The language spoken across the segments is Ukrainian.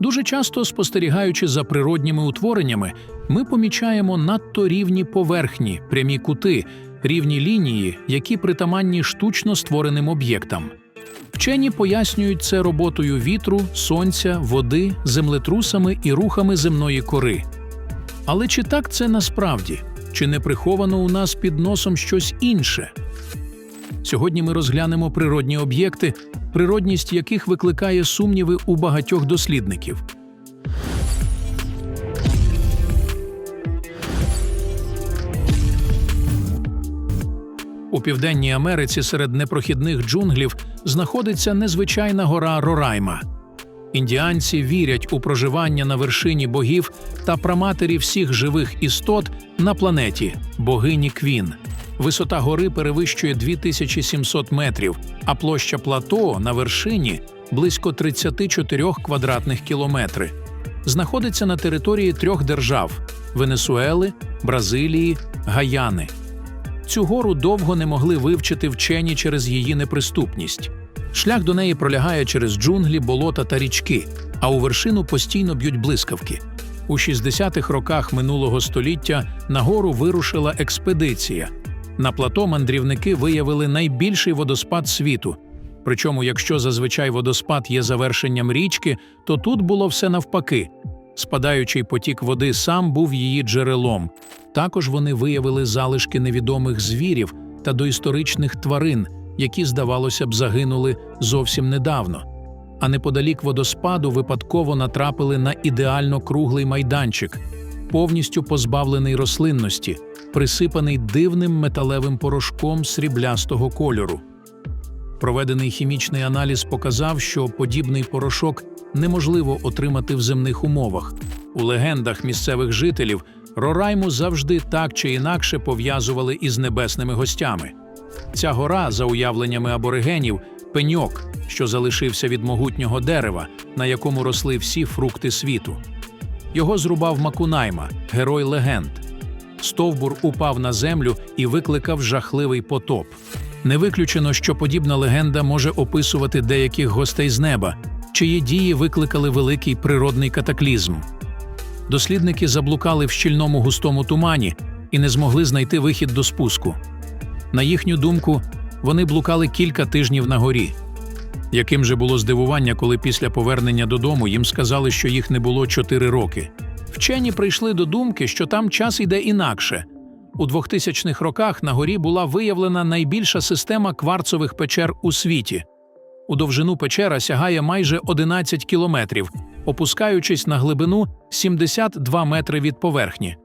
Дуже часто, спостерігаючи за природніми утвореннями, ми помічаємо надто рівні поверхні, прямі кути, рівні лінії, які притаманні штучно створеним об'єктам. Вчені пояснюють це роботою вітру, сонця, води, землетрусами і рухами земної кори. Але чи так це насправді? Чи не приховано у нас під носом щось інше? Сьогодні ми розглянемо природні об'єкти, природність яких викликає сумніви у багатьох дослідників. У Південній Америці серед непрохідних джунглів знаходиться незвичайна гора Рорайма. Індіанці вірять у проживання на вершині богів та праматері всіх живих істот на планеті богині Квін. Висота гори перевищує 2700 метрів, а площа плато на вершині близько 34 квадратних кілометри. Знаходиться на території трьох держав Венесуели, Бразилії, Гаяни. Цю гору довго не могли вивчити вчені через її неприступність. Шлях до неї пролягає через джунглі, болота та річки, а у вершину постійно б'ють блискавки. У 60-х роках минулого століття на гору вирушила експедиція. На плато мандрівники виявили найбільший водоспад світу. Причому, якщо зазвичай водоспад є завершенням річки, то тут було все навпаки. Спадаючий потік води сам був її джерелом. Також вони виявили залишки невідомих звірів та доісторичних тварин, які, здавалося б, загинули зовсім недавно. А неподалік водоспаду випадково натрапили на ідеально круглий майданчик, повністю позбавлений рослинності, присипаний дивним металевим порошком сріблястого кольору. Проведений хімічний аналіз показав, що подібний порошок неможливо отримати в земних умовах. У легендах місцевих жителів Рорайму завжди так чи інакше пов'язували із небесними гостями. Ця гора, за уявленнями аборигенів, пеньок, що залишився від могутнього дерева, на якому росли всі фрукти світу. Його зрубав Макунайма, герой легенд. Стовбур упав на землю і викликав жахливий потоп. Не виключено, що подібна легенда може описувати деяких гостей з неба, чиї дії викликали великий природний катаклізм. Дослідники заблукали в щільному густому тумані і не змогли знайти вихід до спуску. На їхню думку, вони блукали кілька тижнів на горі. Яким же було здивування, коли після повернення додому їм сказали, що їх не було чотири роки. Вчені прийшли до думки, що там час іде інакше. У 2000-х роках на горі була виявлена найбільша система кварцових печер у світі. У довжину печера сягає майже 11 кілометрів, опускаючись на глибину 72 метри від поверхні.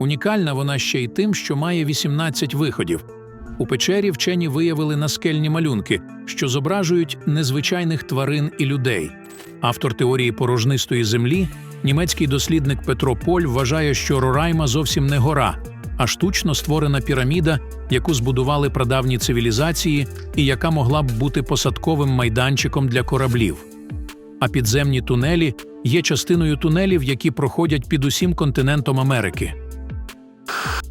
Унікальна вона ще й тим, що має 18 виходів. У печері вчені виявили наскельні малюнки, що зображують незвичайних тварин і людей. Автор теорії порожнистої землі, німецький дослідник Петро Поль вважає, що Рорайма зовсім не гора, а штучно створена піраміда, яку збудували прадавні цивілізації і яка могла б бути посадковим майданчиком для кораблів. А підземні тунелі є частиною тунелів, які проходять під усім континентом Америки.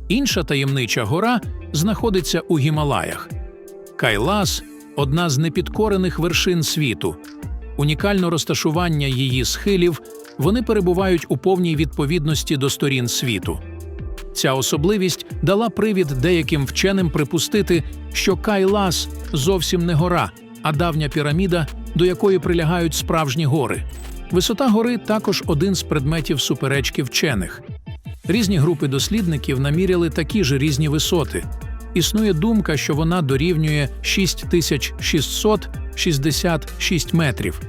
Інша таємнича гора знаходиться у Гімалаях. Кайлас одна з непідкорених вершин світу. Унікальне розташування її схилів вони перебувають у повній відповідності до сторін світу. Ця особливість дала привід деяким вченим припустити, що Кайлас зовсім не гора, а давня піраміда, до якої прилягають справжні гори. Висота гори також один з предметів суперечки вчених. Різні групи дослідників наміряли такі ж різні висоти. Існує думка, що вона дорівнює 6666 метрів.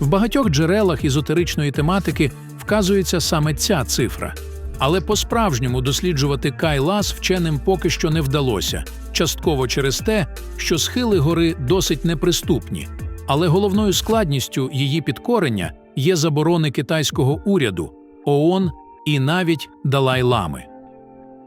В багатьох джерелах езотеричної тематики вказується саме ця цифра. Але по-справжньому досліджувати Кайлас вченим поки що не вдалося, частково через те, що схили гори досить неприступні. Але головною складністю її підкорення є заборони китайського уряду, ООН і навіть Далай-Лами.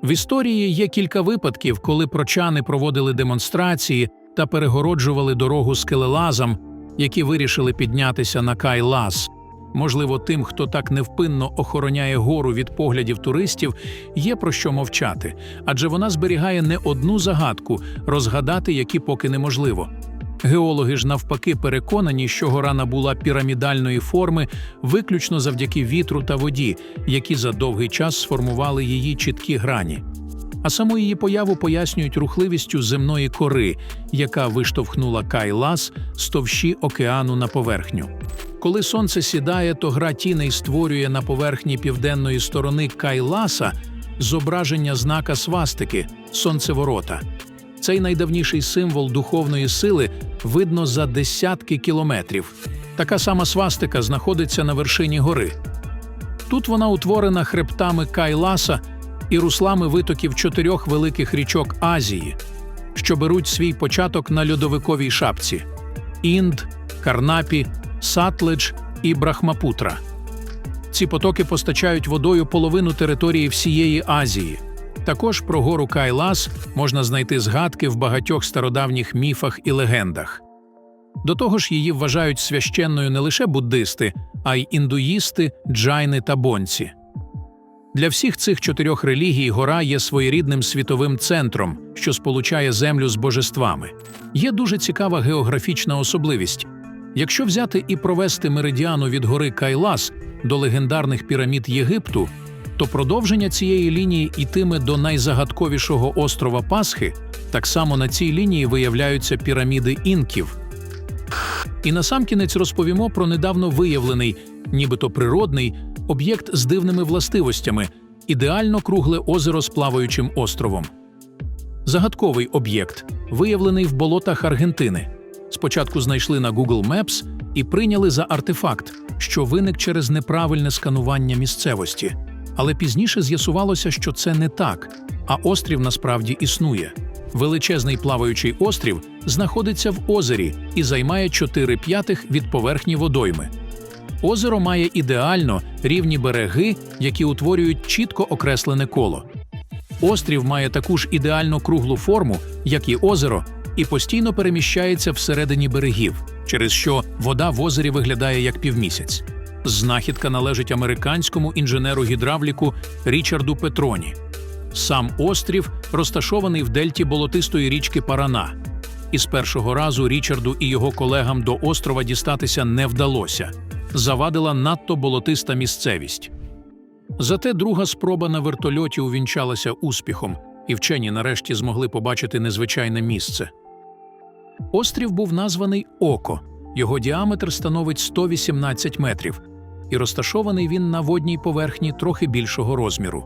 В історії є кілька випадків, коли прочани проводили демонстрації та перегороджували дорогу скелелазам, які вирішили піднятися на Кайлас. Можливо, тим, хто так невпинно охороняє гору від поглядів туристів, є про що мовчати, адже вона зберігає не одну загадку, розгадати які поки неможливо. Геологи ж навпаки переконані, що гора набула пірамідальної форми виключно завдяки вітру та воді, які за довгий час сформували її чіткі грані. А саму її появу пояснюють рухливістю земної кори, яка виштовхнула Кайлас з товщі океану на поверхню. Коли сонце сідає, то гра тіней створює на поверхні південної сторони Кайласа зображення знака свастики сонцеворота. Цей найдавніший символ духовної сили видно за десятки кілометрів. Така сама свастика знаходиться на вершині гори. Тут вона утворена хребтами Кайласа і руслами витоків чотирьох великих річок Азії, що беруть свій початок на льодовиковій шапці: Інд, Карнапі, Сатледж і Брахмапутра. Ці потоки постачають водою половину території всієї Азії. Також про гору Кайлас можна знайти згадки в багатьох стародавніх міфах і легендах. До того ж, її вважають священною не лише буддисти, а й індуїсти, джайни та бонці. Для всіх цих чотирьох релігій гора є своєрідним світовим центром, що сполучає землю з божествами. Є дуже цікава географічна особливість. Якщо взяти і провести меридіану від гори Кайлас до легендарних пірамід Єгипту, то продовження цієї лінії йтиме до найзагадковішого острова Пасхи, так само на цій лінії виявляються піраміди інків. І насамкінець розповімо про недавно виявлений, нібито природний, об'єкт з дивними властивостями ідеально кругле озеро з плаваючим островом. Загадковий об'єкт, виявлений в болотах Аргентини. Спочатку знайшли на Google Maps і прийняли за артефакт, що виник через неправильне сканування місцевості. Але пізніше з'ясувалося, що це не так, а острів насправді існує. Величезний плаваючий острів знаходиться в озері і займає 4 п'ятих від поверхні водойми. Озеро має ідеально рівні береги, які утворюють чітко окреслене коло. Острів має таку ж ідеально круглу форму, як і озеро, і постійно переміщається всередині берегів, через що вода в озері виглядає як півмісяць. Знахідка належить американському інженеру гідравліку Річарду Петроні. Сам острів розташований в дельті болотистої річки Парана. І з першого разу Річарду і його колегам до острова дістатися не вдалося. Завадила надто болотиста місцевість. Зате друга спроба на вертольоті увінчалася успіхом, і вчені нарешті змогли побачити незвичайне місце. Острів був названий Око. Його діаметр становить 118 метрів, і розташований він на водній поверхні трохи більшого розміру.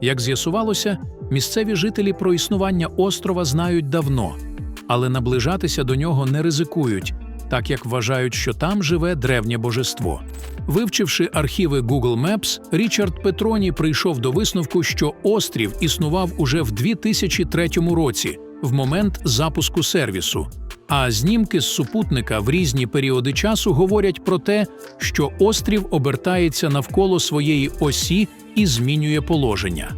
Як з'ясувалося, місцеві жителі про існування острова знають давно, але наближатися до нього не ризикують, так як вважають, що там живе древнє божество. Вивчивши архіви Google Maps, Річард Петроні прийшов до висновку, що острів існував уже в 2003 році, в момент запуску сервісу. А знімки з супутника в різні періоди часу говорять про те, що острів обертається навколо своєї осі і змінює положення.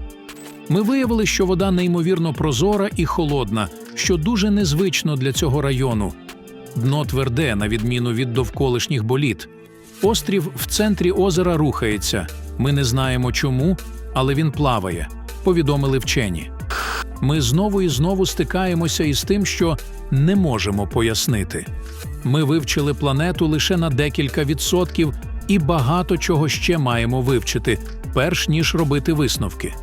Ми виявили, що вода неймовірно прозора і холодна, що дуже незвично для цього району. Дно тверде, на відміну від довколишніх боліт. Острів в центрі озера рухається. Ми не знаємо чому, але він плаває, повідомили вчені. Ми знову і знову стикаємося із тим, що не можемо пояснити. Ми вивчили планету лише на декілька відсотків і багато чого ще маємо вивчити, перш ніж робити висновки.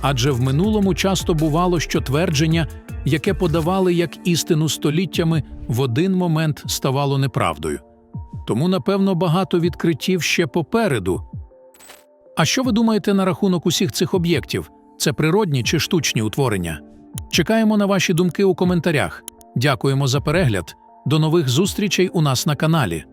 Адже в минулому часто бувало, що твердження, яке подавали як істину століттями, в один момент ставало неправдою. Тому, напевно, багато відкриттів ще попереду. А що ви думаєте на рахунок усіх цих об'єктів? Це природні чи штучні утворення? Чекаємо на ваші думки у коментарях. Дякуємо за перегляд. До нових зустрічей у нас на каналі.